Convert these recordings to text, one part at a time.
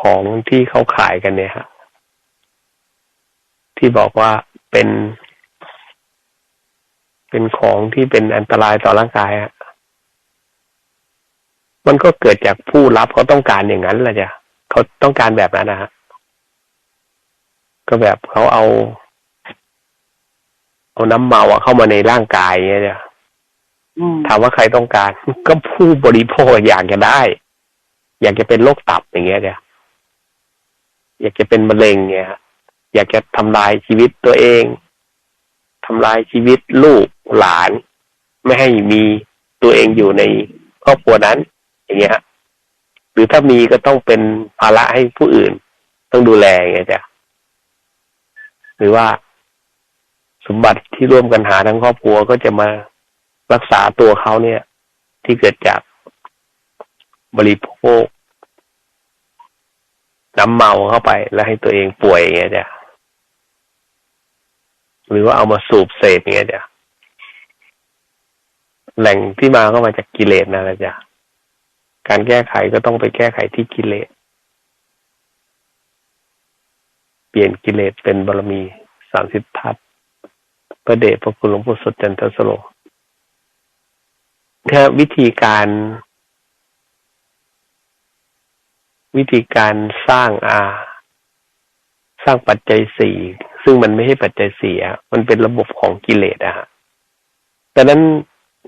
ของที่เขาขายกันเนี่ยฮะที่บอกว่าเป็น เป็นของที่เป็นอันตรายต่อร่างกายอะมันก็เกิดจากผู้รับเขาต้องการอย่างนั้นแหละจ้ะเขาต้องการแบบนั้นนะฮะก็แบบเขาเอา เอาน้ำเมาอะเข้ามาในร่างกายเงี้ยจ้ะอืมถามว่าใครต้องการ ก็ผู้บริโภคอยากจะได้ อยากจะเป็นโรคตับอย่างเงี้ยจ้ะ อยากจะเป็นมะเร็งเงี้ยฮะอยากจะทำลายชีวิตตัวเองทำลายชีวิตลูกหลาน ไม่ให้มีตัวเองอยู่ในครอบครัวนั้น อย่างเงี้ยหรือถ้ามีก็ต้องเป็นภาระให้ผู้อื่น ต้องดูแลอย่างเงี้ยจ้ะหรือว่าสมบัติที่ร่วมกันหาทั้งครอบครัวก็จะมารักษาตัวเขาเนี่ย ที่เกิดจากบริโภค น้ำเมาเข้าไป แล้วให้ตัวเองป่วยอย่างเงี้ยจ้ะหรือว่าเอามาสูบเสพอย่างเงี้ยจ้ะแหล่งที่มาก็มาจากกิเลสนะจ้ะการแก้ไขก็ต้องไปแก้ไขที่กิเลส เปลี่ยนกิเลสเป็นบารมีสามสิบทัศน์พระเดชพระคุณหลวงปู่สดจันทสโลแค่วิธีการ วิธีการสร้างอาสร้างปัจจัยสี่ซึ่งมันไม่ใช่ปัจจัยสี่อะมันเป็นระบบของกิเลสอะฮะดังนั้น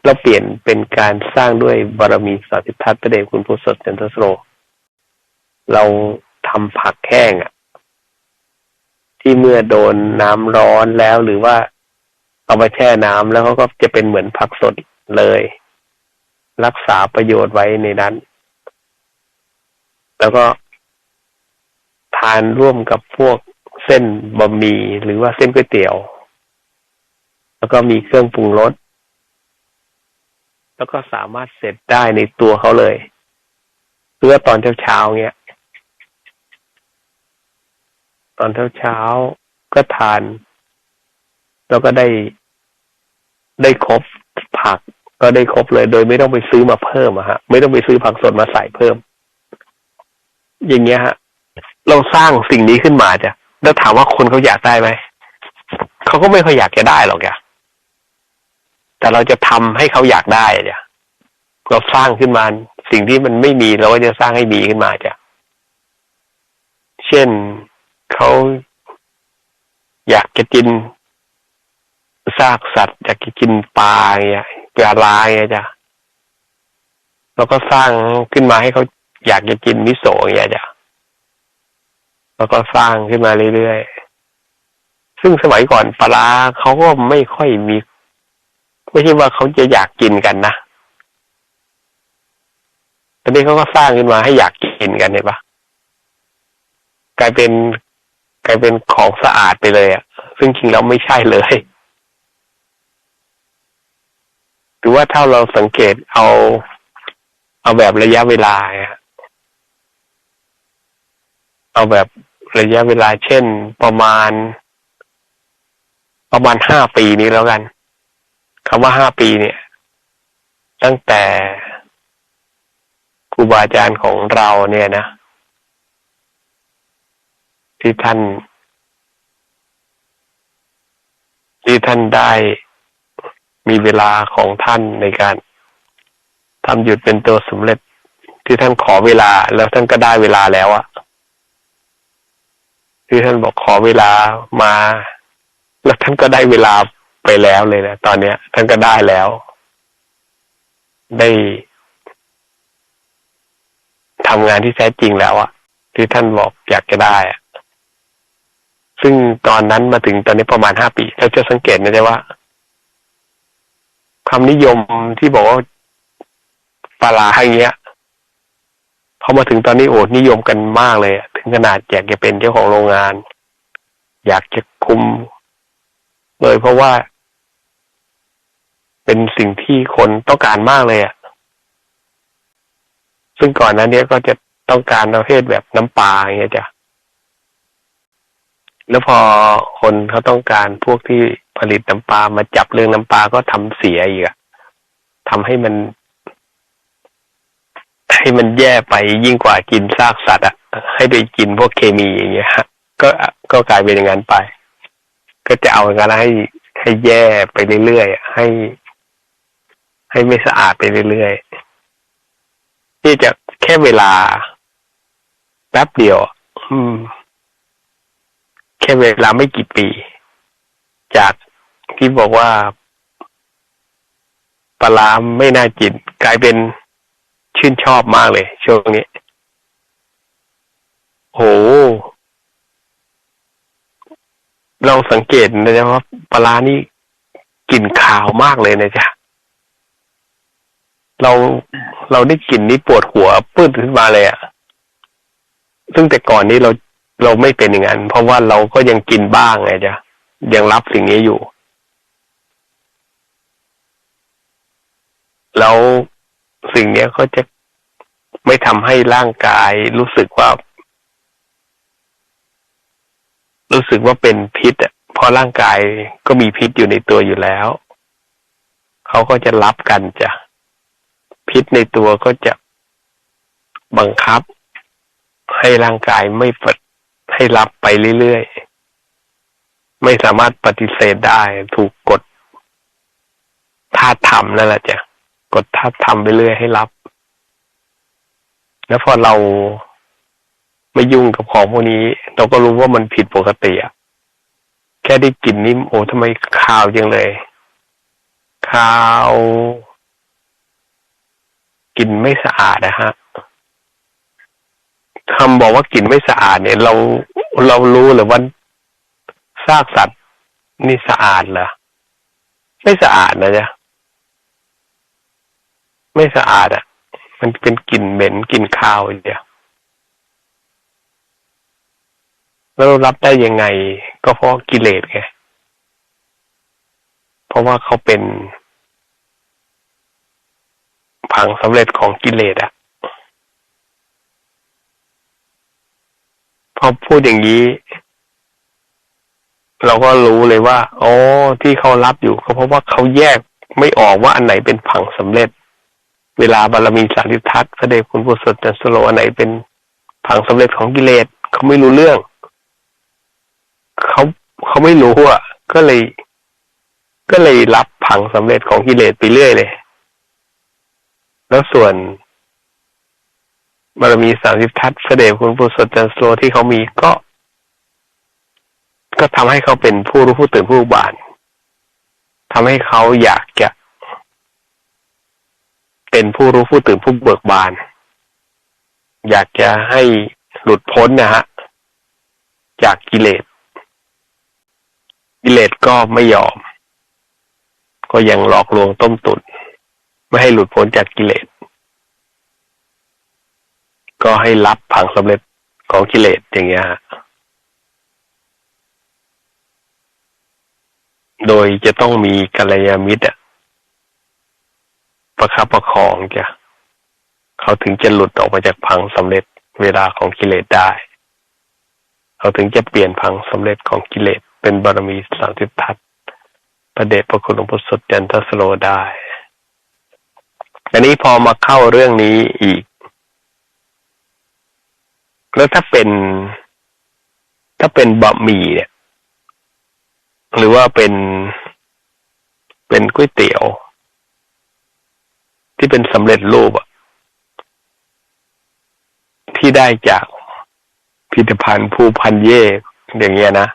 เราเปลี่ยนเป็นการสร้างด้วยบารมีสาธิทัศน์พระเดชคุณพุทธสดจันทสโลเราทำผักแห้งอะที่เมื่อโดนน้ำร้อนแล้วหรือว่าเอามาแช่น้ำแล้วเขาก็จะเป็นเหมือนผักสดเลย รักษาประโยชน์ไว้ในนั้น แล้วก็ทานร่วมกับพวกเส้นบะหมี่หรือว่าเส้นก๋วยเตี๋ยว แล้วก็มีเครื่องปรุงรสแล้วก็สามารถเสร็จได้ในตัวเขาเลยเพื่อตอนเช้าๆเงี้ย ตอนเช้าๆก็ทาน แล้วก็ได้ได้ครบผักก็ได้ครบเลย โดยไม่ต้องไปซื้อมาเพิ่มอะฮะ ไม่ต้องไปซื้อผักสดมาใส่เพิ่ม อย่างเงี้ยฮะ เราสร้างสิ่งนี้ขึ้นมาจ้ะแล้วถามว่าคนเขาอยากได้ไหมเขาก็ไม่ค่อยอยากจะได้หรอกจ้ะแต่เราจะทำให้เขาอยากได้จ้ะเราสร้างขึ้นมาสิ่งที่มันไม่มีเราก็จะสร้างให้มีขึ้นมาจ้ะเช่นเขาอยากจะกินซากสัตว์ อยากจะกินปลาเงี้ยปลาลายเงี้ยจ้ะเราก็สร้างขึ้นมาให้เขา อยากจะกินมิโซะอย่างเงี้ยจ้ะแล้วก็สร้างขึ้นมาเรื่อยๆ ซึ่งสมัยก่อนปลาเขาก็ไม่ค่อยมีไม่ใช่ว่าเขาจะอยากกินกันนะตอนนี้เขาก็สร้างขึ้นมาให้อยากกินกันเห็นปะกลายเป็นกลายเป็นของสะอาดไปเลยอะ่ะ ซึ่งจริงแล้วไม่ใช่เลยหรือว่าถ้าเราสังเกตเอา เอาแบบระยะเวลาอะ เอาแบบระยะเวลาเช่นประมาณ ประมาณห้าปีนี้แล้วกันคำว่าห้าปีเนี่ย ตั้งแต่ครูบาอาจารย์ของเราเนี่ยนะ ที่ท่าน ที่ท่านได้มีเวลาของท่านในการทำหยุดเป็นตัวสำเร็จที่ท่านขอเวลาแล้วท่านก็ได้เวลาแล้วอะ ที่ท่านบอกขอเวลามา แล้วท่านก็ได้เวลาไปแล้วเลยนะตอนเนี้ย ท่านก็ได้แล้ว ได้ทำงานที่แท้จริงแล้วอะที่ท่านบอกอยากจะได้อะซึ่งตอนนั้นมาถึงตอนนี้ประมาณห้าปีเราจะสังเกตนะจ๊ะว่าความนิยมที่บอกว่าปลาร้าอย่างเงี้ย พอมาถึงตอนนี้โอ้นิยมกันมากเลย ถึงขนาดอยากจะเป็นเจ้าของโรงงาน อยากจะคุม เลยเพราะว่า เป็นสิ่งที่คนต้องการมากเลยอะซึ่งก่อนหนั้นเนี้ยก็จะต้องการประเภทแบบน้ำปลาอย่างเงี้ยจ้ะแล้วพอคนเขาต้องการพวกที่ผลิตน้ำปลามาจับเรื่องน้ำปลาก็ทำเสียอีกอะทำให้มัน ให้มันแย่ไปยิ่งกว่ากินซากสัตว์อะให้ได้กินพวกเคมีอย่างเงี้ยฮะก็ก็กลายเป็นอย่างนั้นไป ก็จะเอาอย่างนั้นให้ให้แย่ไปเรื่อยๆให้ ให้ไม่สะอาดไปเรื่อยๆนี่จะแค่เวลาแป๊บเดียว อืม แค่เวลาไม่กี่ปี จากที่บอกว่าปลาไม่น่ากินกลายเป็น ชื่นชอบมากเลย ช่วงนี้ โห เราสังเกตนะว่าปลาร้านี่กลิ่นขาวมากเลยนะจ๊ะเราเราได้กลิ่นนี้ปวดหัวปื้ดขึ้นมาเลยอะซึ่งแต่ก่อนนี้เราเราไม่เป็นอย่างนั้น เพราะว่าเราก็ยังกินบ้างไงจ๊ะยังรับสิ่งนี้อยู่ แล้ว สิ่งเนี้ยก็จะไม่ทำให้ร่างกายรู้สึกว่า รู้สึกว่าเป็นพิษอะเพราะร่างกายก็มีพิษอยู่ในตัวอยู่แล้ว เขาก็จะรับกันจ้ะพิษในตัวก็จะบังคับ ให้ร่างกายไม่ปให้รับไปเรื่อยๆ ไม่สามารถปฏิเสธได้ถูกกดธาตุธรรมนั่นแหละจ้ะ กดธาตุธรรมไปเรื่อยให้รับ แล้วพอเราไม่ยุ่งกับของพวกนี้ เราก็รู้ว่ามันผิดปกติอะแค่ได้กลิ่นนี่โอ้ทำไมขาวจังเลยขาวกลิ่นไม่สะอาดนะฮะคำบอกว่ากลิ่นไม่สะอาดเนี่ย เราเรารู้หรือว่าซากสัตว์นี่สะอาดเหรอไม่สะอาดนะจ๊ะ ไม่สะอาดอะ มันเป็นกลิ่นเหม็นกลิ่นคาวเดียวแล้วเรารับได้ยังไง ก็เพราะกิเลสไง เพราะว่าเขาเป็นผังสำเร็จของกิเลสอะพอพูดอย่างนี้ เราก็รู้เลยว่า อ๋อ ที่เขารับอยู่ก็เพราะว่าเขาแยกไม่ออกว่าอันไหนเป็นผังสำเร็จ เวลาบารมีสาริทัศน์พระเดชคุณพุทธสดจันสโลอันไหนเป็นผังสำเร็จของกิเลสเขาไม่รู้เรื่องเขาเขาไม่รู้อะ ก็เลย ก็เลยรับผังสำเร็จของกิเลสไปเรื่อยเลย แล้วส่วนบารมีสามสิบทัศน์เสด็จคุณพุทธสจันโซที่เขามีก็ ก็ทำให้เขาเป็นผู้รู้ผู้ตื่นผู้บานทำให้เขาอยากจะ เป็นผู้รู้ผู้ตื่นผู้เบิกบาน อยากจะให้หลุดพ้นนะฮะ จากกิเลส กิเลสก็ไม่ยอม ก็ยังหลอกลวงต้มตุนไม่ให้หลุดพ้นจากกิเลส ก็ให้รับผังสำเร็จของกิเลสอย่างเงี้ยฮะโดยจะต้องมีกัลยาณมิตรอะ ประคับประคองจ้ะเขาถึงจะหลุดออกมาจากพังสำเร็จเวลาของกิเลสได้ เขาถึงจะเปลี่ยนพังสำเร็จของกิเลสเป็นบารมีสามสิบทัศประเดชพระคุณหลวงพ่อสดจันทสโลได้อันนี้พอมาเข้าเรื่องนี้อีก แล้วถ้าเป็น ถ้าเป็นบะหมี่เนี่ย หรือว่าเป็นเป็นก๋วยเตี๋ยว ที่เป็นสำเร็จรูปที่ได้จากพิพิธภัณฑ์ภูพันเย่อย่างเงี้ยนะ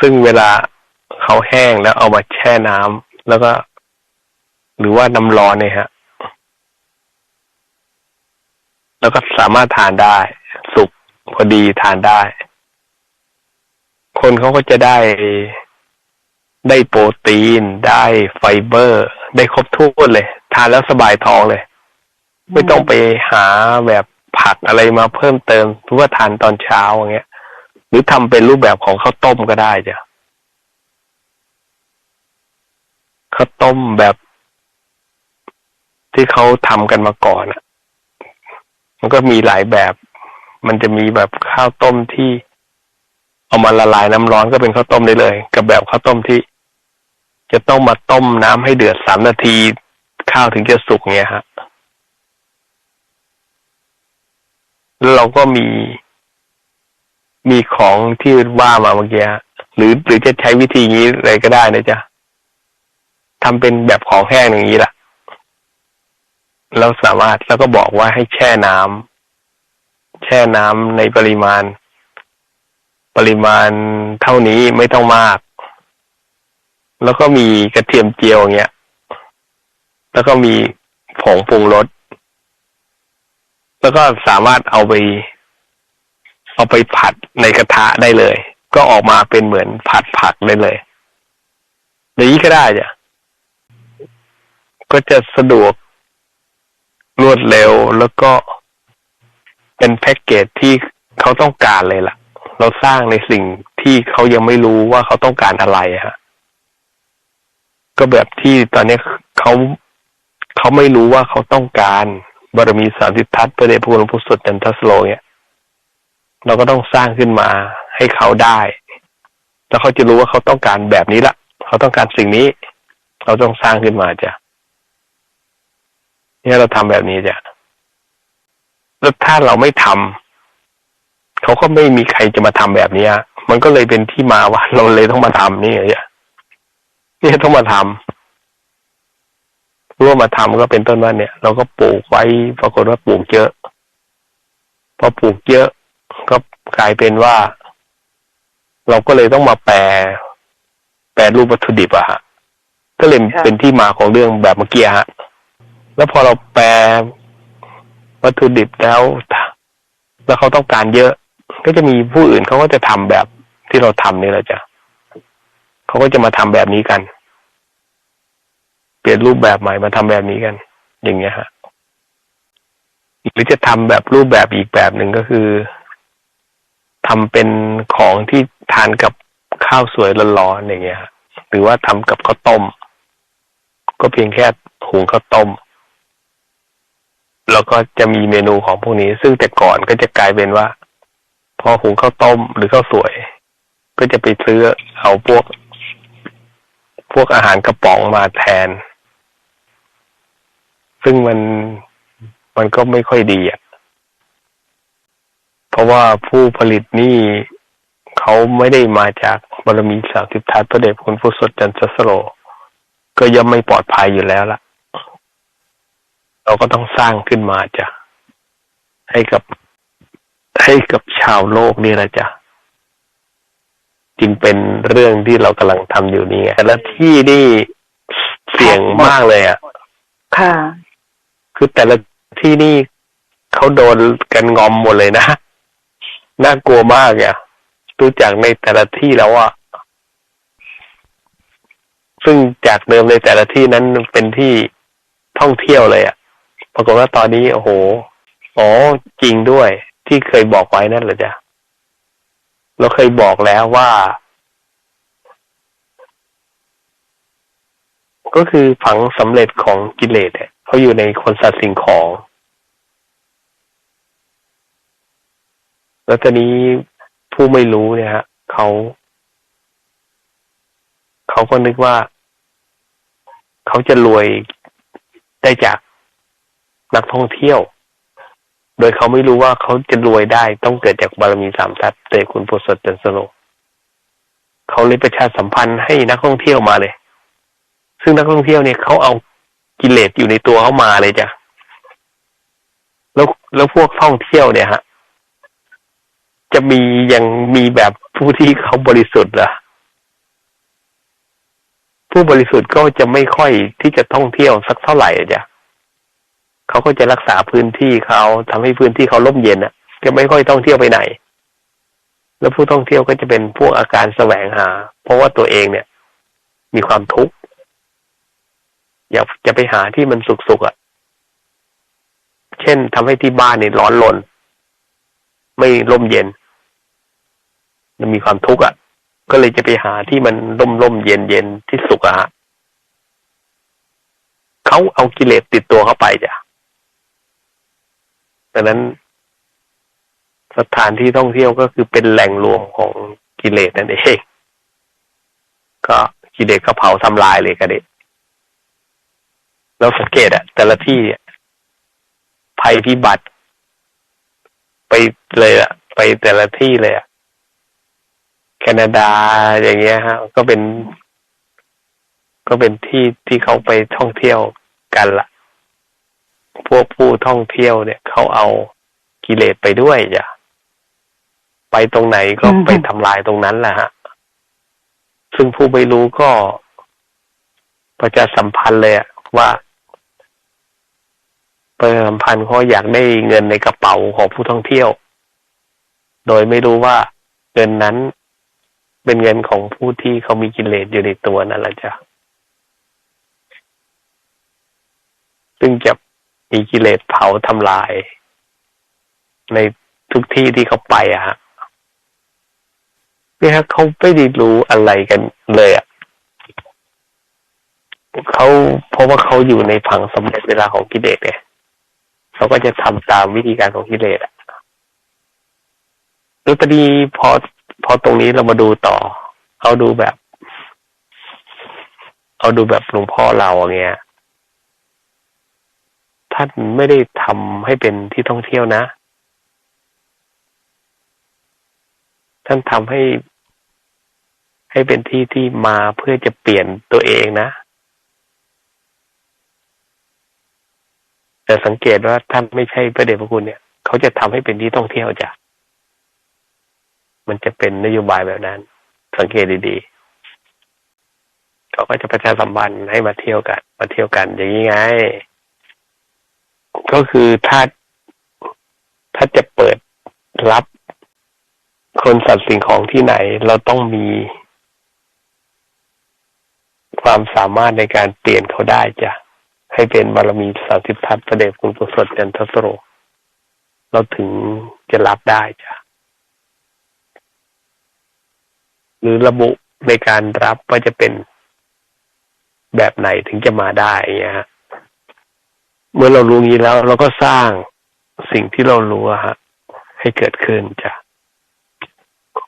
ซึ่งเวลาเขาแห้งแล้วเอามาแช่น้ำแล้วก็ หรือว่าน้ำร้อนเนี่ยฮะ แล้วก็สามารถทานได้ สุกพอดีทานได้ คนเขาก็จะได้ ได้โปรตีน ได้ไฟเบอร์ ได้ครบถ้วนเลย ทานแล้วสบายท้องเลย ไม่ต้องไปหาแบบผักอะไรมาเพิ่มเติมเพื่อทานตอนเช้าอย่างเงี้ย หรือทำเป็นรูปแบบของข้าวต้มก็ได้จ้ะข้าวต้มแบบที่เขาทำกันมาก่อนอะมันก็มีหลายแบบ มันจะมีแบบข้าวต้มที่เอามาละลายน้ำร้อนก็เป็นข้าวต้มได้เลย กับแบบข้าวต้มที่ จะต้องมาต้มน้ำให้เดือดสามนาที ข้าวถึงจะสุกเงี้ยฮะแล้วเราก็มีมีของที่ว่ามาเมื่อกี้หรือหรือจะใช้วิธีนี้เลยก็ได้นะจ๊ะทำเป็นแบบของแห้งอย่างนี้ล่ะ เราสามารถแล้วก็บอกว่าให้แช่น้ำแช่น้ำในปริมาณ ปริมาณเท่านี้ไม่ต้องมาก แล้วก็มีกระเทียมเจียวอย่างเงี้ย แล้วก็มีผงปรุงรส แล้วก็สามารถเอาไป เอาไปผัดในกระทะได้เลย ก็ออกมาเป็นเหมือนผัดผักได้เลยอย่างนี้ก็ได้จ้ะก็จะสะดวกรวดเร็วแล้วก็เป็นแพ็กเกจที่เขาต้องการเลยล่ะ เราสร้างในสิ่งที่เขายังไม่รู้ว่าเขาต้องการอะไรฮะ ก็แบบที่ตอนนี้เขาเขาไม่รู้ว่าเขาต้องการบารมีสามสิบทัศน์พระเดชพระคุณหลวงปู่สดจันทสโลเนี่ยเราก็ต้องสร้างขึ้นมาให้เขาได้ แล้วเขาจะรู้ว่าเขาต้องการแบบนี้ละเขาต้องการสิ่งนี้ เราต้องสร้างขึ้นมาจ้ะเนี่ยเราทำแบบนี้จ้ะแล้วถ้าเราไม่ทำเขาก็ไม่มีใครจะมาทำแบบเนี้ยมันก็เลยเป็นที่มาว่าเราเลยต้องมาทำนี่ไง เนี่ยนี่ต้องมาทำรู้ว่ามาทำก็เป็นต้นว่าเนี่ย เราก็ปลูกไว้ปรากฏว่าปลูกเยอะ พอปลูกเยอะก็กลายเป็นว่า เราก็เลยต้องมาแปลแปลรูปวัตถุดิบอะฮะก็เลยค่ะเป็นที่มาของเรื่องแบบเมื่อกี้ฮะแล้วพอเราแปลวัตถุดิบแล้ว แล้วเขาต้องการเยอะ ก็จะมีผู้อื่นเขาก็จะทำแบบที่เราทำนี่แหละจ้ะ เขาก็จะมาทำแบบนี้กัน เปลี่ยนรูปแบบใหม่มาทำแบบนี้กัน อย่างเงี้ยฮะหรือจะทำแบบรูปแบบอีกแบบหนึ่งก็คือทำเป็นของที่ทานกับข้าวสวยร้อนๆอย่างเงี้ยฮะหรือว่าทำกับข้าวต้ม ก็เพียงแค่หุงข้าวต้ม แล้วก็จะมีเมนูของพวกนี้ ซึ่งแต่ก่อนก็จะกลายเป็นว่า พอหุงข้าวต้มหรือข้าวสวย ก็จะไปซื้อเอาพวก พวกอาหารกระป๋องมาแทน ซึ่งมันมันก็ไม่ค่อยดีอะเพราะว่าผู้ผลิตนี่เขาไม่ได้มาจากบารมีสามสิบทัศน์พระเดชพระคุณผู้สดจันทสโล ก็ย่อมไม่ปลอดภัยอยู่แล้วล่ะ เราก็ต้องสร้างขึ้นมาจ้ะให้กับให้กับชาวโลกนี่แหละจ้ะ จึงเป็นเรื่องที่เรากำลังทำอยู่นี่ไงแต่ละที่นี่เสี่ยงมากเลยอะค่ะ คือแต่ละที่นี่เขาโดนกันงอมหมดเลยนะน่ากลัวมากอะดูจากในแต่ละที่แล้วอะซึ่งจากเดิมในแต่ละที่นั้นเป็นที่ท่องเที่ยวเลยอะ ปรากฏว่าตอนนี้โอ้โห อ๋อจริงด้วย ที่เคยบอกไว้นั่นเหรอจ๊ะ เราเคยบอกแล้วว่า ก็คือฝังสำเร็จของกิเลสเนี่ยเขาอยู่ในคนสัตว์สิ่งของ แล้วตอนนี้ผู้ไม่รู้เนี่ยฮะเขาเขาก็นึกว่า เขาจะรวยได้จากนักท่องเที่ยว โดยเขาไม่รู้ว่าเขาจะรวยได้ต้องเกิดจากบารมีสามทัศน์เตคุณโพสดจันสโลเขาเลยประชาสัมพันธ์ให้นักท่องเที่ยวมาเลย ซึ่งนักท่องเที่ยวเนี่ยเขาเอากิเลสอยู่ในตัวเขามาเลยจ้ะแล้วแล้วพวกท่องเที่ยวเนี่ยฮะ จะมียังมีแบบผู้ที่เขาบริสุทธิ์เหรอผู้บริสุทธิ์ก็จะไม่ค่อยที่จะท่องเที่ยวสักเท่าไหร่จ้ะ เขาก็จะรักษาพื้นที่เขาทำให้พื้นที่เขาร่มเย็นอะจะไม่ค่อยท่องเที่ยวไปไหน แล้วผู้ท่องเที่ยวก็จะเป็นพวกอาการแสวงหา เพราะว่าตัวเองเนี่ย มีความทุกข์อยากจะไปหาที่มันสุขๆอะ เช่นทำให้ที่บ้านเนี่ยร้อนรนไม่ร่มเย็น มันมีความทุกข์อะ ก็เลยจะไปหาที่มันร่มร่มๆเย็นเย็นๆที่สุขอะฮะเขาเอากิเลสติดตัวเข้าไปจ้ะ ดังนั้นสถานที่ท่องเที่ยวก็คือเป็นแหล่งรวมของกิเลสนั่นเอง ก็กิเลสก็เผาทำลายเลยก็เด็แล้วสังเกตอะแต่ละที่ภัยพิบัติ ไปเลยอะไปแต่ละที่เลยอะแคนาดาอย่างเงี้ยฮะ ก็เป็น ก็เป็นที่ที่เขาไปท่องเที่ยวกันละ พวกผู้ท่องเที่ยวเนี่ยเขาเอากิเลสไปด้วยจ้ะไปตรงไหนก็อืมไปทำลายตรงนั้นแหละฮะ ซึ่งผู้ไม่รู้ก็ประชาสัมพันธ์เลยอะว่าประชาสัมพันธ์เขาอยากได้เงินในกระเป๋าของผู้ท่องเที่ยว โดยไม่รู้ว่าเงินนั้นเป็นเงินของผู้ที่เขามีกิเลสอยู่ในตัวนั่นแหละจ้ะซึ่งจะ มีกิเลสเผาทำลาย ในทุกที่ที่เขาไปอะฮะเนี่ยฮะเขาไม่ได้รู้อะไรกันเลยอะเขาเพราะว่าเขาอยู่ในผังสำเร็จเวลาของกิเลสเนี่ยเขาก็จะทำตามวิธีการของกิเลสอะแล้วตอนนี้พอพอตรงนี้เรามาดูต่อ เอาดูแบบ เอาดูแบบหลวงพ่อเราอย่างเงี้ย ท่านไม่ได้ทำให้เป็นที่ท่องเที่ยวนะ ท่านทำให้ ให้เป็นที่ที่มาเพื่อจะเปลี่ยนตัวเองนะ แต่สังเกตว่าท่านไม่ใช่พระเดชพระคุณเนี่ย เขาจะทำให้เป็นที่ท่องเที่ยวจ้ะ มันจะเป็นนโยบายแบบนั้น สังเกตดีๆเขาก็จะประชาสัมพันธ์ให้มาเที่ยวกัน มาเที่ยวกันอย่างนี้ไง ก็คือถ้าถ้าจะเปิดรับคนสัตว์สิ่งของที่ไหน เราต้องมี ความสามารถในการเปลี่ยนเขาได้จ้ะให้เป็นบารมีสาสิบทัศน์ประเดชคุณกุศลจันทสโร เราถึงจะรับได้จ้ะหรือระบุในการรับว่าจะเป็นแบบไหนถึงจะมาได้อย่างเงี้ยฮะ เมื่อเรารู้งี้แล้ว เราก็สร้างสิ่งที่เรารู้อะฮะให้เกิดขึ้นจ้ะ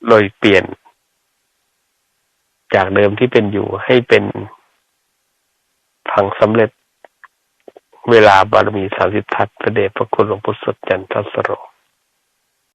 โดยเปลี่ยน จากเดิมที่เป็นอยู่ให้เป็นพังสำเร็จเวลาบารมีสามสิบทัศน์พระเดชพระคุณหลวงพุทธสดจันทสโร